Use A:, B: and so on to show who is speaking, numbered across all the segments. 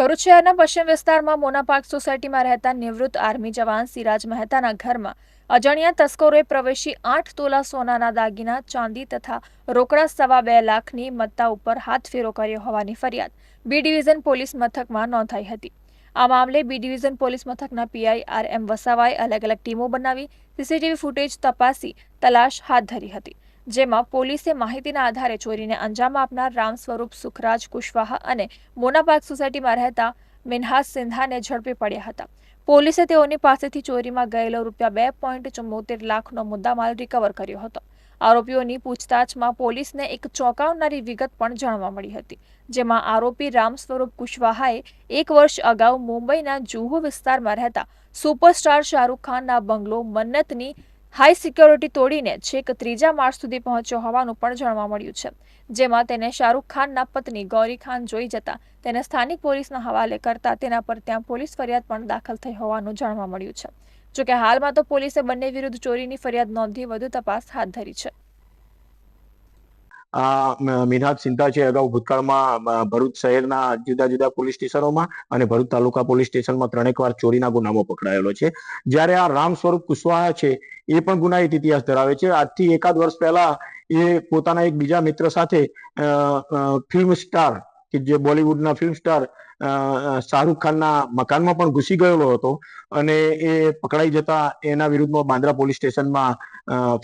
A: ભરૂચ શહેરના પશ્ચિમ વિસ્તારમાં મોનાપાક સોસાયટીમાં રહેતા નિવૃત્ત આર્મી જવાન સિરાજ મહેતાના ઘરમાં અજાણ્યા તસ્કરોએ પ્રવેશી આઠ તોલા સોનાના દાગીના, ચાંદી તથા રોકડા સવા બે લાખની મત્તા ઉપર હાથફેરો કર્યો હોવાની ફરિયાદ. બી ડિવિઝન પોલીસ મથકમાં નોંધાઈ હતી. આ મામલે બી ડિવિઝન પોલીસ મથકના પીઆઈ આર એમ વસાવાએ અલગ અલગ ટીમો બનાવી, સીસીટીવી ફૂટેજ તપાસી તલાશ હાથ ધરી હતી. જેમાં પોલીસે માહિતીના આધારે ચોરીને અંજામ આપનાર રામ સ્વરૂપ સુખરાજ કુશવાહા અને મોનાબાગ સોસાયટીમાં રહેતા મિનહાસ સિંધાને ઝડપી પડ્યા હતા. પોલીસે તેઓની પાસેથી ચોરીમાં ગયેલો રૂપિયા બે પોઈન્ટ ચુમ્મોતેર લાખનો મુદ્દામાલ રિકવર કર્યો હતો. આરોપીઓની પૂછતાછમાં પોલીસને એક ચોંકાવનારી વિગત પણ જાણવા મળી હતી, જેમાં આરોપી રામ સ્વરૂપ કુશવાહાએ એક વર્ષ અગાઉ મુંબઈના જુહુ વિસ્તારમાં રહેતા સુપરસ્ટાર શાહરૂખ ખાનના બંગલો મન્નતની હાઈ સિક્યોરિટી તોડીને છેક ત્રીજા માર્ચ સુધી પહોંચ્યો હોવાનું પણ જાણવા મળ્યું છે. જેમાં તેને શાહરૂખ ખાનના પત્ની ગૌરી ખાન જોઈ જતા તેને સ્થાનિક પોલીસના હવાલે કરતા તેના પર ત્યાં પોલીસ ફરિયાદ પણ દાખલ થઈ હોવાનું જાણવા મળ્યું છે. જોકે હાલમાં તો પોલીસે બંને વિરુદ્ધ ચોરીની ફરિયાદ નોંધી વધુ તપાસ હાથ ધરી છે.
B: આ મિનહાજ સિંધા છે, અગાઉ ભૂતકાળમાં ભરૂચ શહેરના જુદા જુદા પોલીસ સ્ટેશનોમાં અને ભરૂચ તાલુકા પોલીસ સ્ટેશનમાં ત્રણેક વાર ચોરીના ગુનામાં પકડાયેલો છે. જ્યારે આ રામ સ્વરૂપ કુશવાહા છે, એ પણ ગુનાહિત ઇતિહાસ ધરાવે છે. આજથી એકાદ વર્ષ પહેલા એ પોતાના એક બીજા મિત્ર સાથે ફિલ્મ સ્ટાર કે જે બોલિવૂડના ફિલ્મ સ્ટાર શાહરૂખ ખાનના મકાનમાં પણ ઘૂસી ગયેલો હતો અને એ પકડાઈ જતા એના વિરુદ્ધમાં બાંદ્રા પોલીસ સ્ટેશનમાં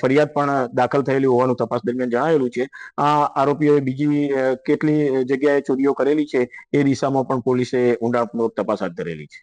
B: ફરિયાદ પણ દાખલ થયેલી હોવાનું તપાસ દરમિયાન જણાવેલું છે. આ આરોપીઓએ બીજી કેટલી જગ્યાએ ચોરીઓ કરેલી છે એ દિશામાં પણ પોલીસે ઊંડાણપૂર્વક તપાસ હાથ ધરેલી છે.